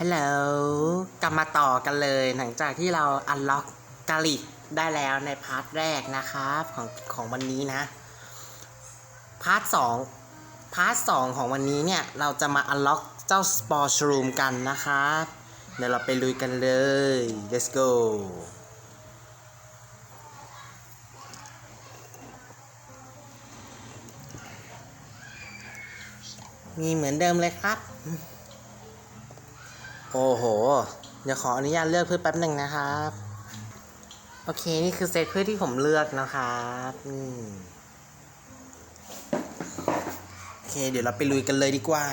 ฮัลโหลกลับมาต่อกันเลยหลังจากที่เราอันล็อกกาลิกได้แล้วในพาร์ทแรกนะครับของของวันนี้นะ พาร์ทสองพาร์ทสองของวันนี้เนี่ย เราจะมาอันล็อกเจ้าสปอร์ชรูมกันนะครับ เดี๋ยวเราไปลุยกันเลย let's go มีเหมือนเดิมเลยครับ โอ้โห เดี๋ยวขออนุญาตเลือกพืชแป๊บหนึ่งนะครับ โอเค นี่คือเซตพืชที่ผมเลือกนะครับอืมโอเค เดี๋ยวเราไปลุยกันเลยดีกว่า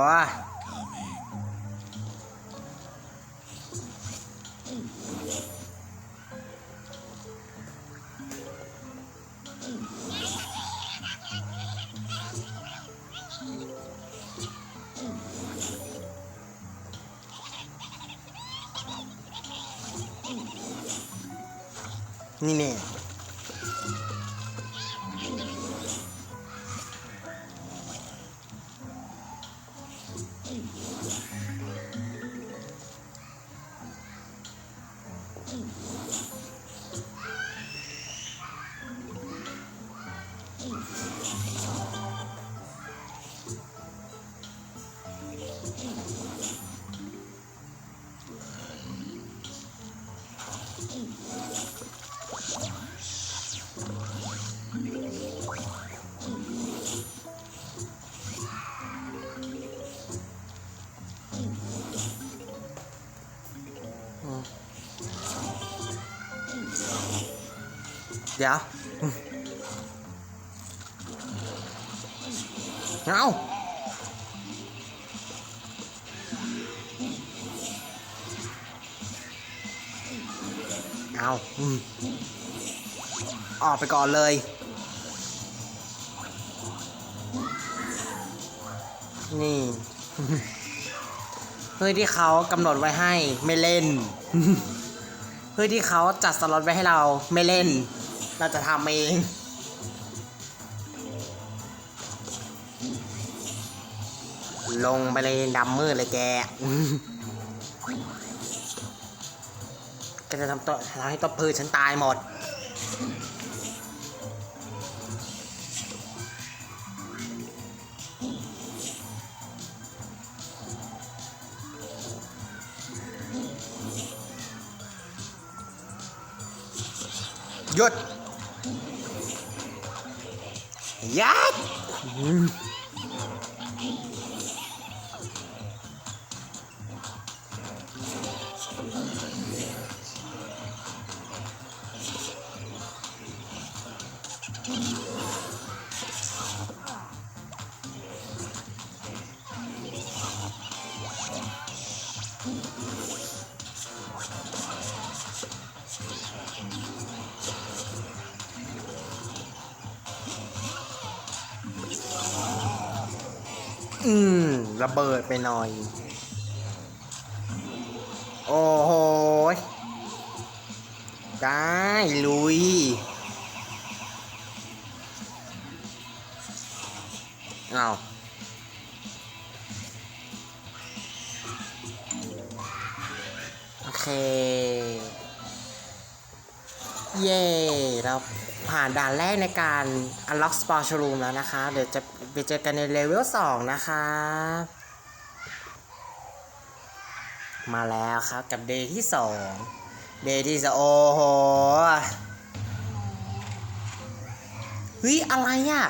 โหนี่ เนี่ยเดี๋ยวเอาเอาอืมออกไปก่อนเลย นี่ เพื่อที่เขากำหนดไว้ให้ไม่เล่น เพื่อที่เขาจัดสล็อตไว้ให้เราไม่เล่น เราจะทำเองลงไปเลยดำมืดเลยแกอืมแกจะทำตัวทำให้ตัวพืชฉันตายหมด หยุด ยั อืมระเบิดไปหน่อย โอ้โห ได้ลุย เอาโอเค เย่เราผ่านด่านแรกในการ unlock sport showroom แล้วนะคะ เดี๋ยวจะ ไปเจอกันในเลเวล2นะคะมาแล้วครับกับเดย์ที่2เดย์ที่สโอ้โหเฮ้ยอะไรอะ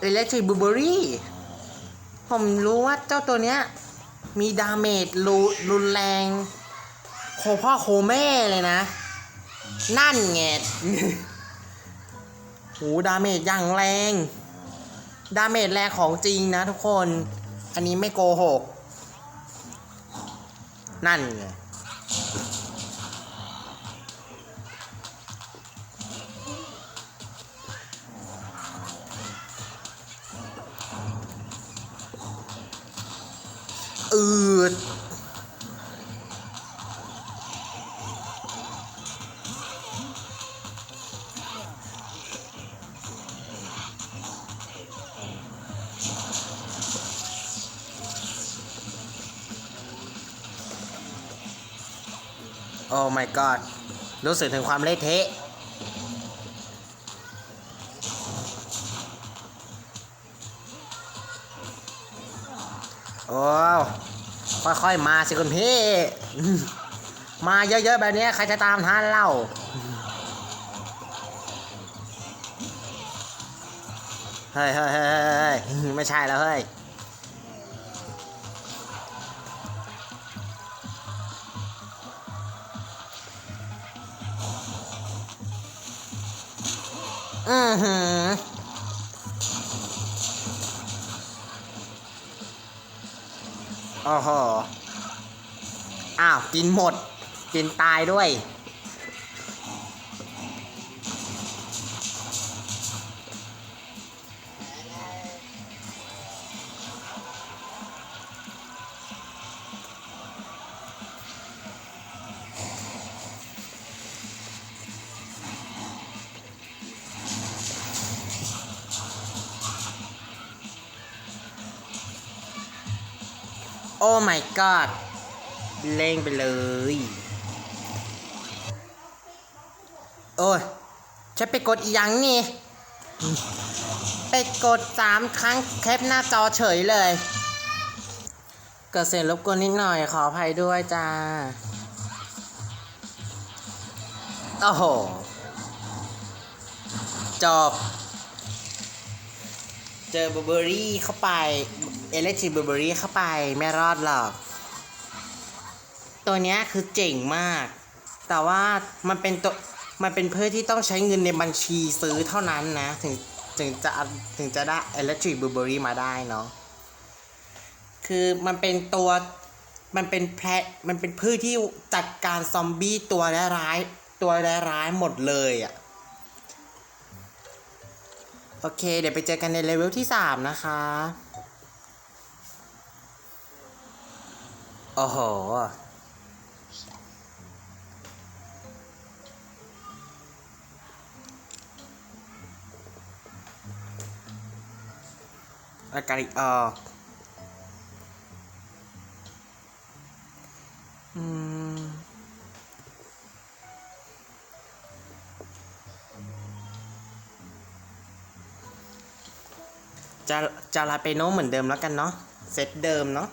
อิเลทริบูเบอรี่ผมรู้ว่าเจ้าตัวเนี้ย มีดาเมจรุรุนแรง โคพ่อโคแม่เลยนะ นั่นแงดโหดาเมจอย่างแรง ดาเมจแรงของจริงนะทุกคน อันนี้ไม่โกหก นั่นไงอืด อ้ my god รู้สึกถึงความเละเทะ โอ้ค่อยๆ มาสิคุณพี่ มาเยอะๆ แบบนี้ใครจะตามทันเล่าเฮ้ยเฮ้ยเฮ้ยเฮ้ยเฮ้ยไม่ใช่แล้วเฮ้ย อือหืออ้โหอ้าว กินหมด กินตายด้วย อ้ my god เล่งไปเลย โอ้ยฉันไปกดอีหยังนี่ ไปกดสามครั้งแคปหน้าจอเฉยเลย เกิดเสียงรบกวนนิดหน่อยขออภัยด้วยจ้า โอ้โห จบ เจอเบอร์เบอรี่เข้าไป เอเล็กทริเบอร์เบอรี่เข้าไปไม่รอดหรอก ตัวเนี้ยคือเจ๋งมาก แต่ว่ามันเป็นตัวมันเป็นเพื่อที่ต้องใช้เงินในบัญชีซื้อเท่านั้นนะ ถึงถึงจะถึงจะได้เอเล็กทริเบอร์เบอรี่มาได้เนาะคือมันเป็นตัวมันเป็นแพะมันเป็นพืชที่จัดการซอมบี้ตัวร้ายตัวร้ายหมดเลยอะ่ะโอเค เดี๋ยวไปเจอกันในเลเวลที่ 3 นะคะ โอ้โห อากาศออกอืมจะจะลาเปโนเหมือนเดิมแล้วกันเนาะ เซตเดิมเนาะ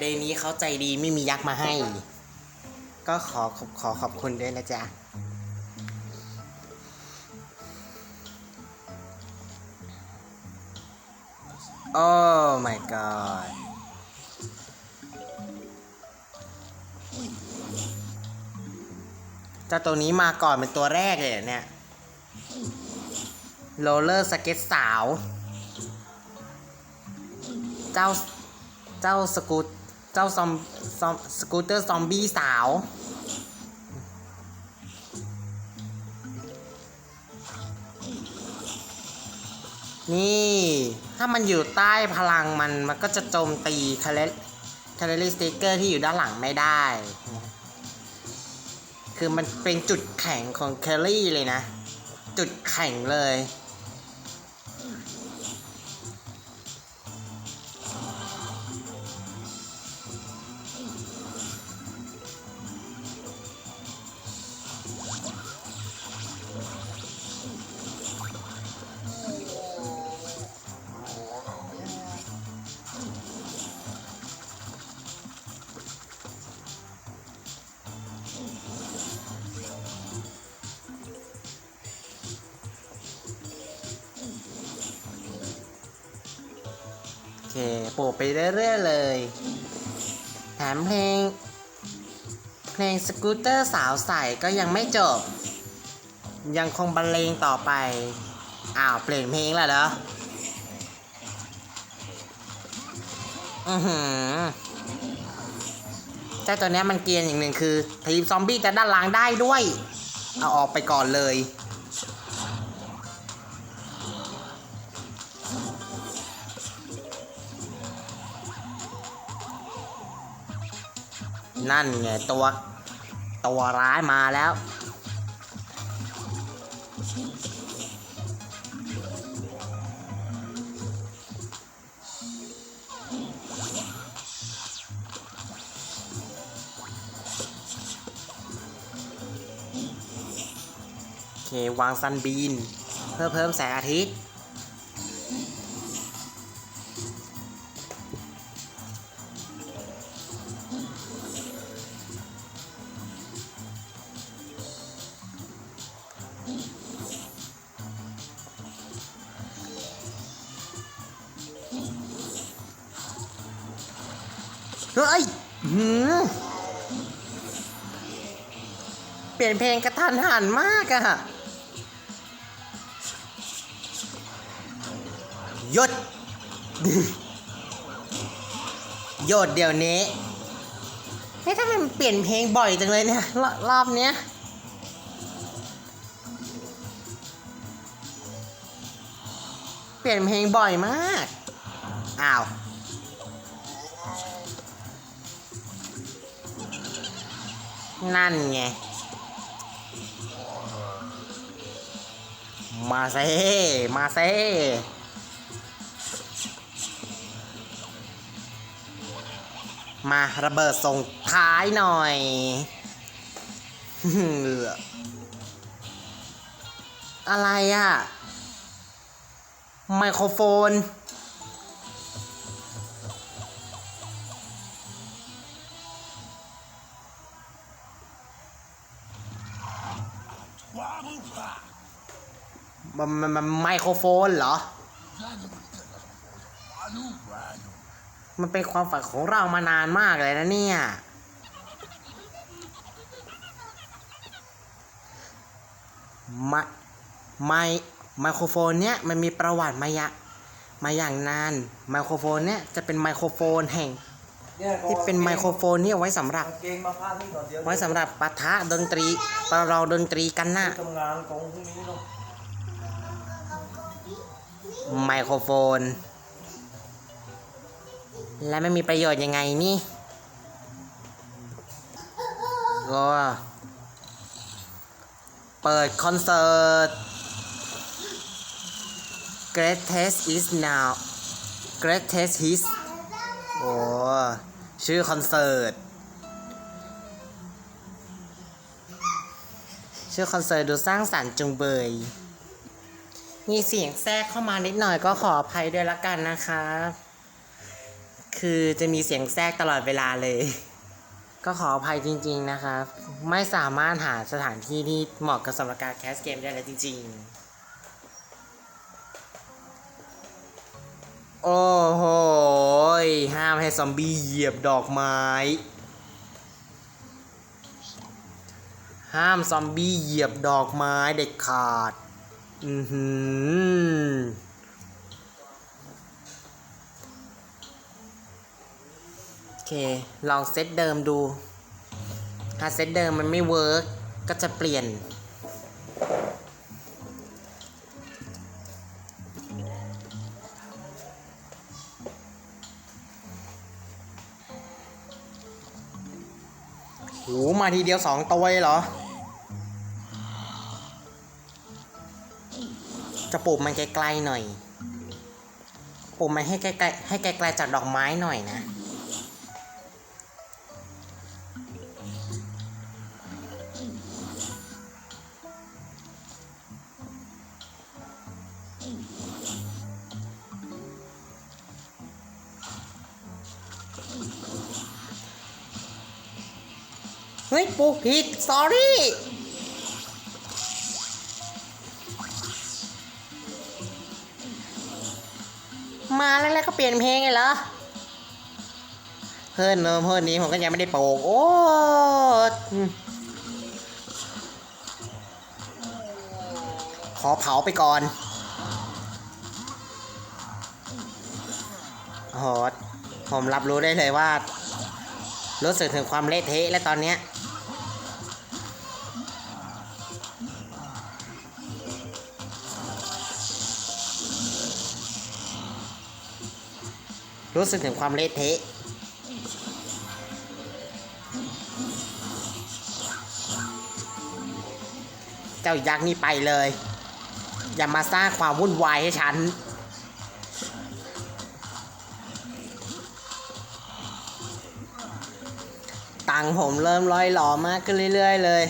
เดย์นี้เขาใจดีไม่มียักษ์มาให้ ก็ขอขอขอขอบคุณด้วยนะจ๊ะ โอ้ my god เจ้าตัวนี้มาก่อนเป็นตัวแรกเลยเหรอเนี่ยโรลเลอร์สเก็ตสาว เจ้า เจ้าสกูต เจ้าซอมซอมสกูตเตอร์ซอมบี้สาว นี่ ถ้ามันอยู่ใต้พลังมัน มันก็จะโจมตีคาเลคาเลสติกเกอร์ที่อยู่ด้านหลังไม่ได้ คือมันเป็นจุดแข็งของแคลรี่เลยนะ จุดแข็งเลย เคโปะไปเรื่อยๆเลย แถมเพลง เพลงสกูตเตอร์สาวใสก็ยังไม่จบ ยังคงบรรเลงต่อไป อ้าวเปลี่ยนเพลงแล้วเหรออือหือเจ้าตัวนี้มันเกียนอย่างหนึ่งคือทีมซอมบี้จะด้านหลังได้ด้วย เอาออกไปก่อนเลย นั่นไงตัว ตัวร้ายมาแล้ว โอเควางซันบีน เพื่อเพิ่มแสงอาทิตย์ เฮ้ยหืมเปลี่ยนเพลงกระทันหันมากอะหยุดหยุดเดี๋ยวนี้เฮ้ยทำไมมันเปลี่ยนเพลงบ่อยจังเลยเนี่ยรรอบเนี้ยเปลี่ยนเพลงบ่อยมาก อ้าว นั่นไง มาเซมาเซมาระเบิดส่งท้ายหน่อยอะไรอะไมโครโฟน มันมันมันไมโครโฟนเหรอ มันเป็นความฝันของเรามานานมากเลยนะเนี่ย ไมไมไมโครโฟนเนี้ยมันมีประวัติมา ya มาอย่างนาน ไมโครโฟนเนี้ยจะเป็นไมโครโฟนแห่ง ที่เป็นไมโครโฟนที่เอาไว้สำหรับ เกงมาพาดนี่ก่อนเดี๋ยวไว้สำหรับปะทะดนตรีประลองดนตรีกันนะ ทำงานของพรุ่งนี้เนาะ ไมโครโฟน และไม่มีประโยชน์ยังไงนี่ก็เปิดคอนเสิร์ต Greatest is now Greatest hits โอ้ชื่อคอนเสิร์ต ชื่อคอนเสิร์ตดูสร้างสรรค์จุงเบย มีเสียงแทรกเข้ามานิดหน่อยก็ขออภัยด้วยละกันนะครับคือจะมีเสียงแทรกตลอดเวลาเลย ก็ขออภัยจริง ๆนะครับไม่สามารถหาสถานที่ที่เหมาะกับสำหรับการแคสเกมได้แล้วจริง ๆ โอ้โห ห้ามให้ซอมบี้เหยียบดอกไม้ ห้ามซอมบี้เหยียบดอกไม้เด็ดขาด อือหือโอเค ลองเซตเดิมดู ถ้าเซตเดิมมันไม่เวิร์กก็จะเปลี่ยน โห มาทีเดียวสองตัวเลยเหรอ จะปลูกมันไกลๆหน่อย ปลูกมันให้ไกลๆให้ไกลๆจากดอกไม้หน่อยนะ เฮ้ยปลูกผิด sorry เปลี่ยนเพลงไงเหรอเพิ่นเนอะเพิ่นนี้ผมก็ยังไม่ได้ปลูกโอ้ขอเผาไปก่อนโอ้โหผมรับรู้ได้เลยว่า รู้สึกถึงความเละเทะแล้วตอนเนี้ย รู้สึกถึงความเละเทะเจ้ายักษ์นี่ไปเลย อย่ามาสร้างความวุ่นวายให้ฉัน ตังผมเริ่มร้อยหลอมากขึ้นเรื่อย ๆ เลย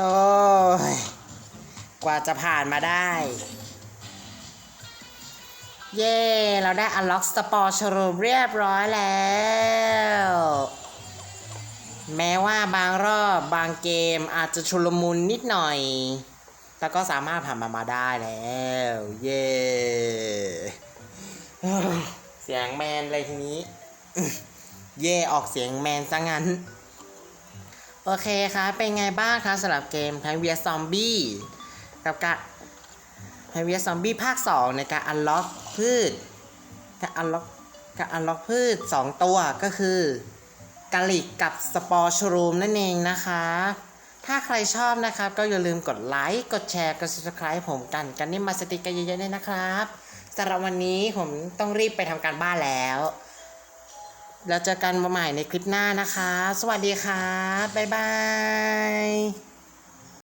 โอ้ย กว่าจะผ่านมาได้ เย้เราได้ unlock sport showroom เรียบร้อยแล้ว แม้ว่าบางรอบบางเกมอาจจะชุลมุนนิดหน่อย แต่ก็สามารถผ่านมามาได้แล้ว เย้เสียงแมนเลยทีนี้ เย่ออกเสียงแมนซะงั้น โอเคครับเป็นไงบ้างครับสำหรับเกมแพนเวียซอมบี้กับการแพนเวียซอมบี้ภาค 2 ในการอันล็อกพืชการอันล็อกการอันล็อกพืช 2 ตัวก็คือกาลิกกับสปอร์ชรูมนั่นเองนะคะ ถ้าใครชอบนะครับ ก็อย่าลืมกดไลค์ กดแชร์ กด subscribe ผมกัน กันนี่มาสติกกันเยอะๆด้วยนะครับสำหรับวันนี้ผมต้องรีบไปทำการบ้านแล้ว แล้วเจอกันมาใหม่ในคลิปหน้านะคะ สวัสดีค่ะบบ๊ายบาย